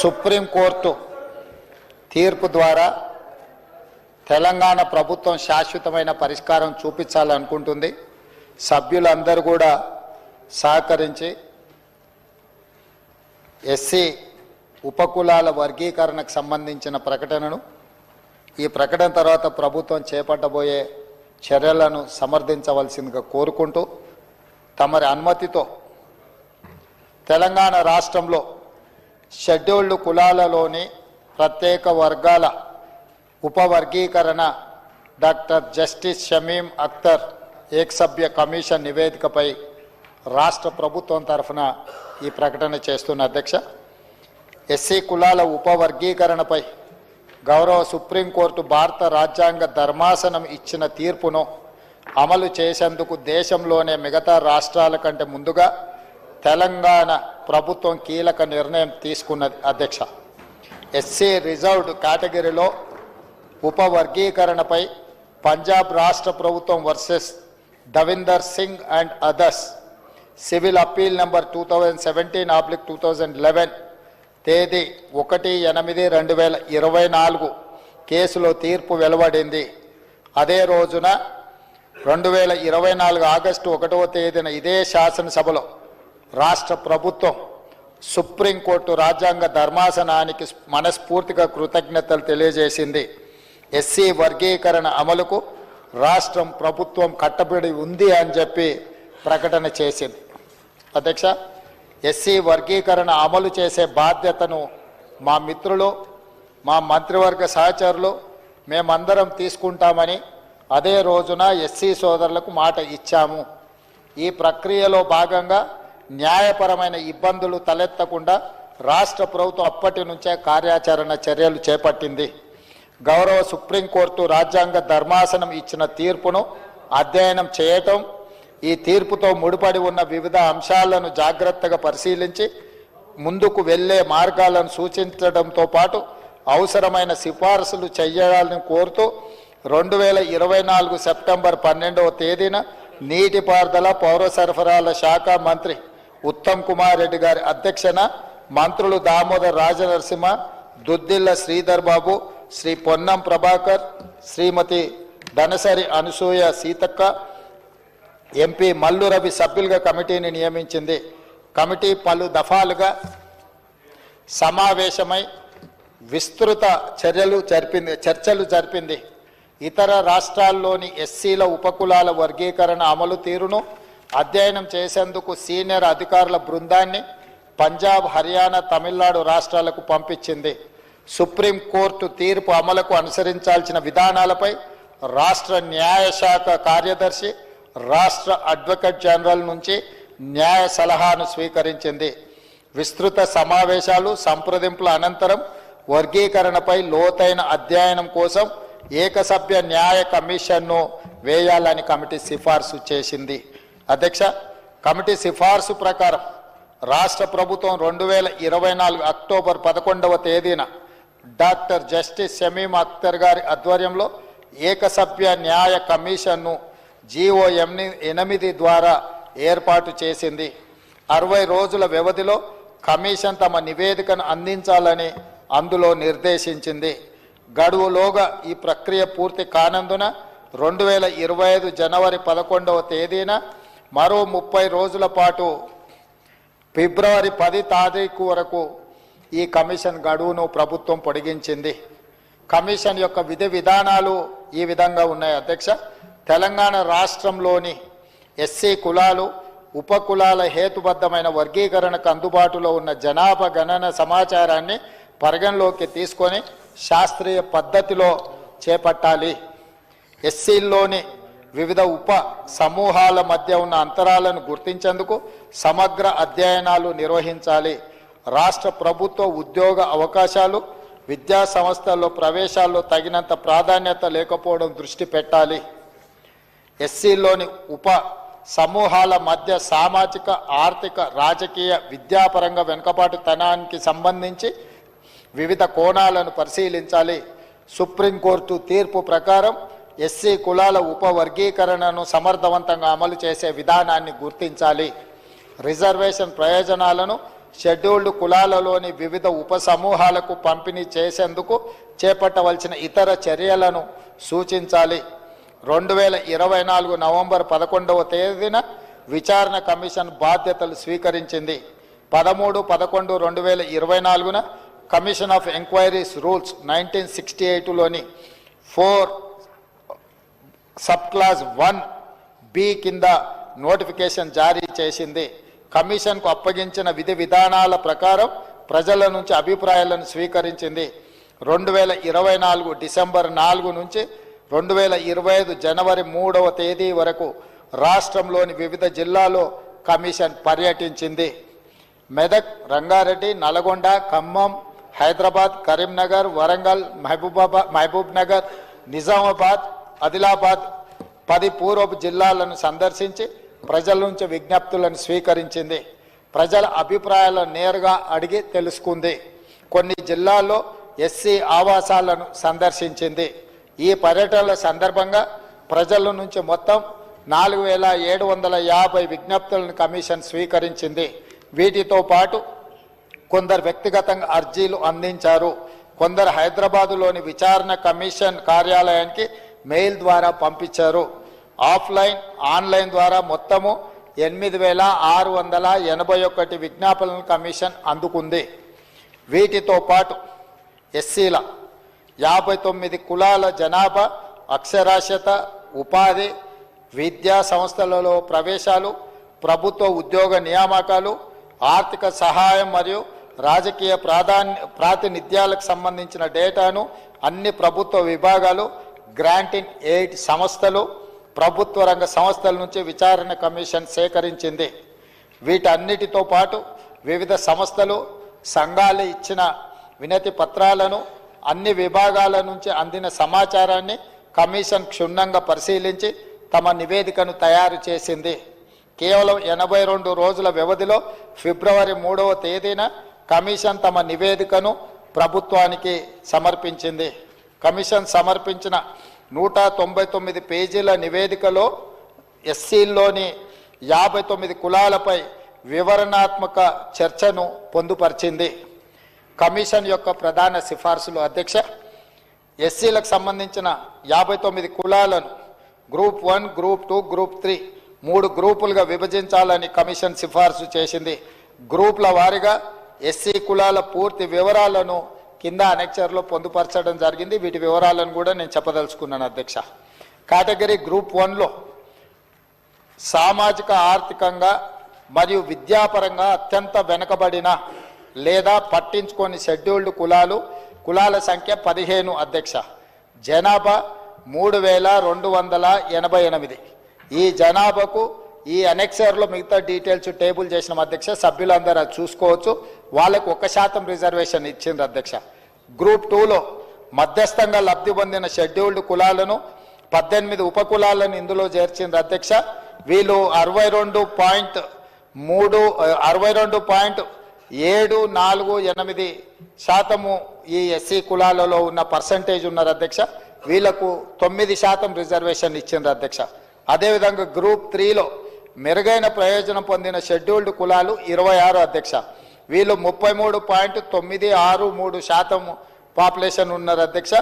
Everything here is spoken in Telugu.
సుప్రీంకోర్టు తీర్పు ద్వారా తెలంగాణ ప్రభుత్వం శాశ్వతమైన పరిష్కారం చూపించాలనుకుంటుంది. సభ్యులందరూ కూడా సహకరించి ఎస్సీ ఉపకులాల వర్గీకరణకు సంబంధించిన ప్రకటనను ఈ ప్రకటన తర్వాత ప్రభుత్వం చేపట్టబోయే చర్యలను సమర్థించవలసిందిగా కోరుకుంటూ తమరి అనుమతితో తెలంగాణ రాష్ట్రంలో షెడ్యూల్డ్ కులాలలోని ప్రత్యేక వర్గాల ఉపవర్గీకరణ డాక్టర్ జస్టిస్ షమీం అఖ్తర్ ఏకసభ్య కమిషన్ నివేదికపై రాష్ట్ర ప్రభుత్వం తరఫున ఈ ప్రకటన చేస్తున్న అధ్యక్ష. ఎస్సీ కులాల ఉపవర్గీకరణపై గౌరవ సుప్రీంకోర్టు భారత రాజ్యాంగ ధర్మాసనం ఇచ్చిన తీర్పును అమలు చేసేందుకు దేశంలోనే మిగతా రాష్ట్రాల కంటే ముందుగా తెలంగాణ ప్రభుత్వం కీలక నిర్ణయం తీసుకున్నది అధ్యక్ష. ఎస్సీ రిజర్వ్డ్ కేటగిరీలో ఉపవర్గీకరణపై పంజాబ్ రాష్ట్ర ప్రభుత్వం versus Davinder Singh and others. Civil appeal number two thousand seventeen oblique two thousand eleven తేదీ ఒకటి ఎనిమిది రెండు వేల ఇరవై నాలుగు కేసులో తీర్పు వెలువడింది. అదే రోజున రెండు వేల ఇరవై నాలుగు ఆగస్టు ఒకటవ తేదీన ఇదే శాసనసభలో రాష్ట్ర ప్రభుత్వం సుప్రీంకోర్టు రాజ్యాంగ ధర్మాసనానికి మనస్ఫూర్తిగా కృతజ్ఞతలు తెలియజేసింది. ఎస్సీ వర్గీకరణ అమలుకు రాష్ట్రం ప్రభుత్వం కట్టబడి ఉంది అని చెప్పి ప్రకటన చేసింది. అధ్యక్ష ఎస్సీ వర్గీకరణ అమలు చేసే బాధ్యతను మా మిత్రులు మా మంత్రివర్గ సహచరులు మేమందరం తీసుకుంటామని అదే రోజున ఎస్సీ సోదరులకు మాట ఇచ్చాము. ఈ ప్రక్రియలో భాగంగా న్యాయపరమైన ఇబ్బందులు తలెత్తకుండా రాష్ట్ర ప్రభుత్వం అప్పటి నుంచే కార్యాచరణ చర్యలు చేపట్టింది. గౌరవ సుప్రీంకోర్టు రాజ్యాంగ ధర్మాసనం ఇచ్చిన తీర్పును అధ్యయనం చేయటం ఈ తీర్పుతో ముడిపడి ఉన్న వివిధ అంశాలను జాగ్రత్తగా పరిశీలించి ముందుకు వెళ్ళే మార్గాలను సూచించడంతో పాటు అవసరమైన సిఫార్సులు చేయాలని కోరుతూ రెండు వేల ఇరవై నాలుగు సెప్టెంబర్ పన్నెండవ తేదీన నీటిపారుదల పౌర సరఫరాల శాఖ మంత్రి ఉత్తమ్ కుమార్ రెడ్డి గారి అధ్యక్షన మంత్రులు దామోదర్ రాజనరసింహ దుద్దిల్ల శ్రీధర్ బాబు శ్రీ పొన్నం ప్రభాకర్ శ్రీమతి ధనసరి అనసూయ సీతక్క ఎంపీ మల్లు రవి సభ్యులుగా కమిటీని నియమించింది. కమిటీ పలు దఫాలుగా సమావేశమై విస్తృత చర్యలు జరిపింది చర్చలు జరిపింది. ఇతర రాష్ట్రాల్లోని ఎస్సీల ఉపకులాల వర్గీకరణ అమలు తీరును అధ్యయనం చేసేందుకు సీనియర్ అధికారుల బృందాన్ని పంజాబ్ హర్యానా తమిళనాడు రాష్ట్రాలకు పంపించింది. సుప్రీంకోర్టు తీర్పు అమలుకు అనుసరించాల్సిన విధానాలపై రాష్ట్ర న్యాయశాఖ కార్యదర్శి రాష్ట్ర అడ్వకేట్ జనరల్ నుంచి న్యాయ సలహాను స్వీకరించింది. విస్తృత సమావేశాలు సంప్రదింపుల అనంతరం వర్గీకరణపై లోతైన అధ్యయనం కోసం ఏకసభ్య న్యాయ కమిషన్ను వేయాలని కమిటీ సిఫార్సు చేసింది. అధ్యక్ష కమిటీ సిఫార్సు ప్రకారం రాష్ట్ర ప్రభుత్వం రెండు వేల ఇరవై నాలుగు అక్టోబర్ పదకొండవ తేదీన డాక్టర్ జస్టిస్ షమీమ్ అఖ్తర్ గారి ఆధ్వర్యంలో ఏకసభ్య న్యాయ కమిషన్ను జీవో ఎమ్ని ఎనిమిది ద్వారా ఏర్పాటు చేసింది. అరవై రోజుల వ్యవధిలో కమిషన్ తమ నివేదికను అందించాలని అందులో నిర్దేశించింది. గడువులోగా ఈ ప్రక్రియ పూర్తి కానందున రెండు వేల ఇరవై ఐదు జనవరి పదకొండవ తేదీన మరో ముప్పై రోజుల పాటు ఫిబ్రవరి పది తారీఖు వరకు ఈ కమిషన్ గడువును ప్రభుత్వం పొడిగించింది. కమిషన్ యొక్క విధి విధానాలు ఈ విధంగా ఉన్నాయి. అధ్యక్ష తెలంగాణ రాష్ట్రంలోని ఎస్సీ కులాలు ఉపకులాల హేతుబద్ధమైన వర్గీకరణకు అందుబాటులో ఉన్న జనాభా గణన సమాచారాన్ని పరిగణలోకి తీసుకొని శాస్త్రీయ పద్ధతిలో చేపట్టాలి. ఎస్సీల్లోని వివిధ ఉప సమూహాల మధ్య ఉన్న అంతరాలను గుర్తించేందుకు సమగ్ర అధ్యయనాలు నిర్వహించాలి. రాష్ట్ర ప్రభుత్వ ఉద్యోగ అవకాశాలు విద్యా సంస్థల్లో ప్రవేశాల్లో తగినంత ప్రాధాన్యత లేకపోవడం దృష్టి పెట్టాలి. ఎస్సీలోని ఉప సమూహాల మధ్య సామాజిక ఆర్థిక రాజకీయ విద్యాపరంగా వెనుకబాటుతనానికి సంబంధించి వివిధ కోణాలను పరిశీలించాలి. సుప్రీంకోర్టు తీర్పు ప్రకారం ఎస్సీ కులాల ఉపవర్గీకరణను సమర్థవంతంగా అమలు చేసే విధానాన్ని గుర్తించాలి. రిజర్వేషన్ ప్రయోజనాలను షెడ్యూల్డ్ కులాలలోని వివిధ ఉప సమూహాలకు పంపిణీ చేసేందుకు చేపట్టవలసిన ఇతర చర్యలను సూచించాలి. రెండు వేల ఇరవై నాలుగు నవంబర్ పదకొండవ తేదీన విచారణ కమిషన్ బాధ్యతలు స్వీకరించింది. పదమూడు పదకొండు రెండు వేల ఇరవై నాలుగున commission of enquiries rules nineteen sixty ఎయిట్లోని four sub clause one B కింద నోటిఫికేషన్ జారీ చేసింది. కమిషన్కు అప్పగించిన విధి విధానాల ప్రకారం ప్రజల నుంచి అభిప్రాయాలను స్వీకరించింది. రెండు వేల ఇరవై నాలుగు డిసెంబర్ నాలుగు నుంచి రెండు వేల ఇరవై ఐదు జనవరి మూడవ తేదీ వరకు రాష్ట్రంలోని వివిధ జిల్లాలో కమిషన్ పర్యటించింది. మెదక్ రంగారెడ్డి నల్గొండ ఖమ్మం హైదరాబాద్ కరీంనగర్ వరంగల్ మహబూబాబాద్ మహబూబ్ నగర్ నిజామాబాద్ ఆదిలాబాద్ పది పూర్వపు జిల్లాలను సందర్శించి ప్రజల నుంచి విజ్ఞప్తులను స్వీకరించింది. ప్రజల అభిప్రాయాలను నేరుగా అడిగి తెలుసుకుంది. కొన్ని జిల్లాల్లో ఎస్సీ ఆవాసాలను సందర్శించింది. ఈ పర్యటనల సందర్భంగా ప్రజల నుంచి మొత్తం నాలుగు వేల ఏడు వందల యాభై విజ్ఞప్తులను కమిషన్ స్వీకరించింది. వీటితో పాటు కొందరు వ్యక్తిగతంగా అర్జీలు అందించారు. కొందరు హైదరాబాదులోని విచారణ కమిషన్ కార్యాలయానికి మెయిల్ ద్వారా పంపించారు. ఆఫ్లైన్ ఆన్లైన్ ద్వారా మొత్తము ఎనిమిది వేల ఆరు వందల ఎనభై ఒకటి విజ్ఞాపనలను కమిషన్ అందుకుంది. వీటితో పాటు ఎస్సీల యాభై తొమ్మిది కులాల జనాభా అక్షరాస్యత ఉపాధి విద్యా సంస్థలలో ప్రవేశాలు ప్రభుత్వ ఉద్యోగ నియామకాలు ఆర్థిక సహాయం మరియు రాజకీయ ప్రాధాన్య ప్రాతినిధ్యాలకు సంబంధించిన డేటాను అన్ని ప్రభుత్వ విభాగాలు గ్రాంటింగ్ ఎయిడ్ సంస్థలు ప్రభుత్వ రంగ సంస్థల నుంచి విచారణ కమిషన్ సేకరించింది. వీటన్నిటితో పాటు వివిధ సంస్థలు సంఘాలు ఇచ్చిన వినతి పత్రాలను అన్ని విభాగాల నుంచి అందిన సమాచారాన్ని కమిషన్ క్షుణ్ణంగా పరిశీలించి తమ నివేదికను తయారు చేసింది. కేవలం ఎనభై రెండు రోజుల వ్యవధిలో ఫిబ్రవరి మూడవ తేదీన కమిషన్ తమ నివేదికను ప్రభుత్వానికి సమర్పించింది. కమిషన్ సమర్పించిన నూట తొంభై తొమ్మిది పేజీల నివేదికలో ఎస్సీల్లోని యాభై తొమ్మిది కులాలపై వివరణాత్మక చర్చను పొందుపరిచింది. కమిషన్ యొక్క ప్రధాన సిఫార్సులు అధ్యక్ష ఎస్సీలకు సంబంధించిన యాభై తొమ్మిది కులాలను group one group two group three మూడు గ్రూపులుగా విభజించాలని కమిషన్ సిఫార్సు చేసింది. గ్రూపుల వారీగా ఎస్సీ కులాల పూర్తి వివరాలను కింద అనెక్చర్లో పొందుపరచడం జరిగింది. వీటి వివరాలను కూడా నేను చెప్పదలుచుకున్నాను అధ్యక్ష. కేటగిరీ గ్రూప్ వన్లో సామాజిక ఆర్థికంగా మరియు విద్యాపరంగా అత్యంత వెనుకబడిన లేదా పట్టించుకొని షెడ్యూల్డ్ కులాలు కులాల సంఖ్య పదిహేను అధ్యక్ష. జనాభా మూడు వేల రెండు వందల ఎనభై ఎనిమిది. ఈ జనాభాకు ఈ అనెక్సర్లో మిగతా డీటెయిల్స్ టేబుల్ చేసిన అధ్యక్ష సభ్యులందరూ అది చూసుకోవచ్చు. వాళ్ళకు ఒక శాతం రిజర్వేషన్ ఇచ్చింది అధ్యక్ష. గ్రూప్ టూలో మధ్యస్థంగా లబ్ధి పొందిన షెడ్యూల్డ్ కులాలను పద్దెనిమిది ఉపకులాలను ఇందులో చేర్చింది అధ్యక్ష. వీళ్ళు అరవై రెండు పాయింట్ మూడు అరవై రెండు పాయింట్ ఏడు నాలుగు ఎనిమిది శాతము ఈ ఎస్సీ కులాలలో ఉన్న పర్సంటేజ్ ఉన్నారు అధ్యక్ష. వీళ్ళకు తొమ్మిది శాతం రిజర్వేషన్ ఇచ్చిండ్రు అధ్యక్ష. అదేవిధంగా గ్రూప్ త్రీలో మెరుగైన ప్రయోజనం పొందిన షెడ్యూల్డ్ కులాలు ఇరవై ఆరు అధ్యక్ష. వీళ్ళు ముప్పై మూడు పాయింట్ తొమ్మిది ఆరు మూడు శాతం పాపులేషన్ ఉన్నారు అధ్యక్ష.